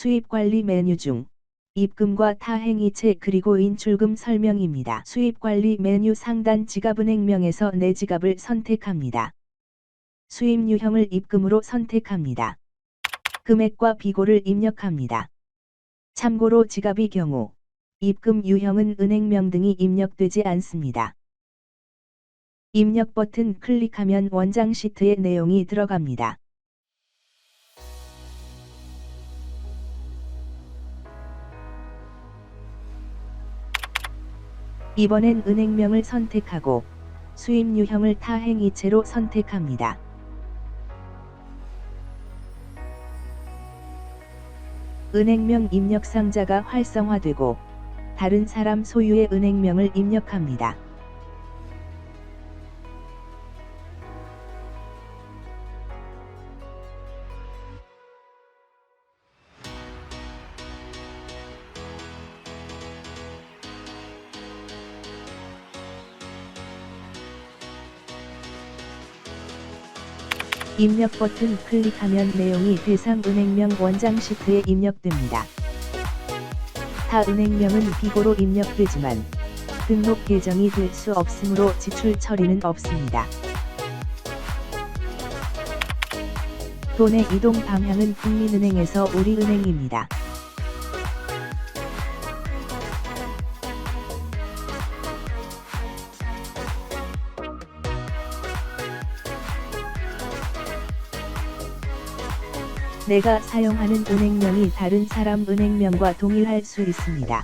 수입관리 메뉴 중 입금과 타행이체 그리고 인출금 설명입니다. 수입관리 메뉴 상단 지갑은행명에서 내 지갑을 선택합니다. 수입 유형을 입금으로 선택합니다. 금액과 비고를 입력합니다. 참고로 지갑이 경우 입금 유형은 은행명 등이 입력되지 않습니다. 입력 버튼 클릭하면 원장 시트의 내용이 들어갑니다. 이번엔 은행명을 선택하고 수입 유형을 타행이체로 선택합니다. 은행명 입력 상자가 활성화되고 다른 사람 소유의 은행명을 입력합니다. 입력 버튼 클릭하면 내용이 대상 은행명 원장 시트에 입력됩니다. 타 은행명은 비고로 입력되지만 등록 계정이 될 수 없으므로 지출 처리는 없습니다. 돈의 이동 방향은 국민은행에서 우리은행입니다. 내가 사용하는 은행명이 다른 사람 은행명과 동일할 수 있습니다.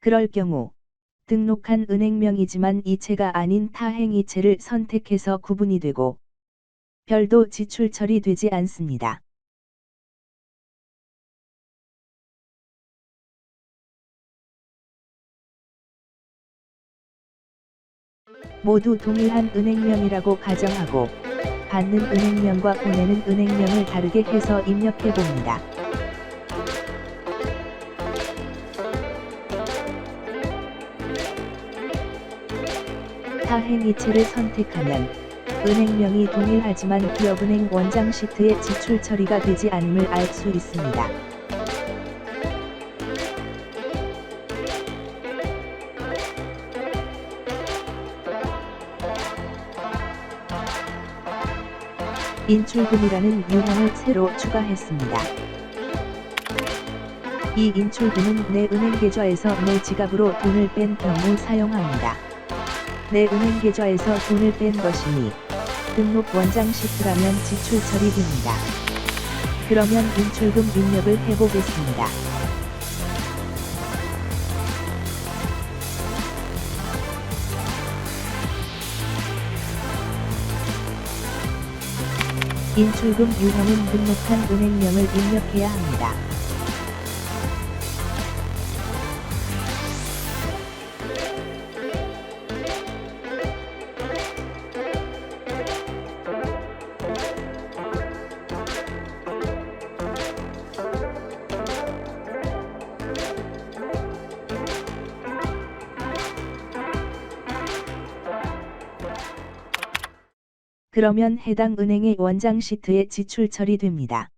그럴 경우 등록한 은행명이지만 이체가 아닌 타행 이체를 선택해서 구분이 되고 별도 지출 처리되지 않습니다. 모두 동일한 은행명이라고 가정하고 받는 은행명과 보내는 은행명을 다르게 해서 입력해 봅니다. 타행이체를 선택하면 은행명이 동일하지만 기업은행 원장 시트의 지출 처리가 되지 않음을 알 수 있습니다. 인출금이라는 유형을 새로 추가했습니다. 이 인출금은 내 은행 계좌에서 내 지갑으로 돈을 뺀 경우 사용합니다. 내 은행 계좌에서 돈을 뺀 것이니 등록 원장 시트라면 지출 처리됩니다. 그러면 인출금 입력을 해보겠습니다. 인출금 유형은 등록한 은행명을 입력해야 합니다. 그러면 해당 은행의 원장 시트에 지출 처리됩니다.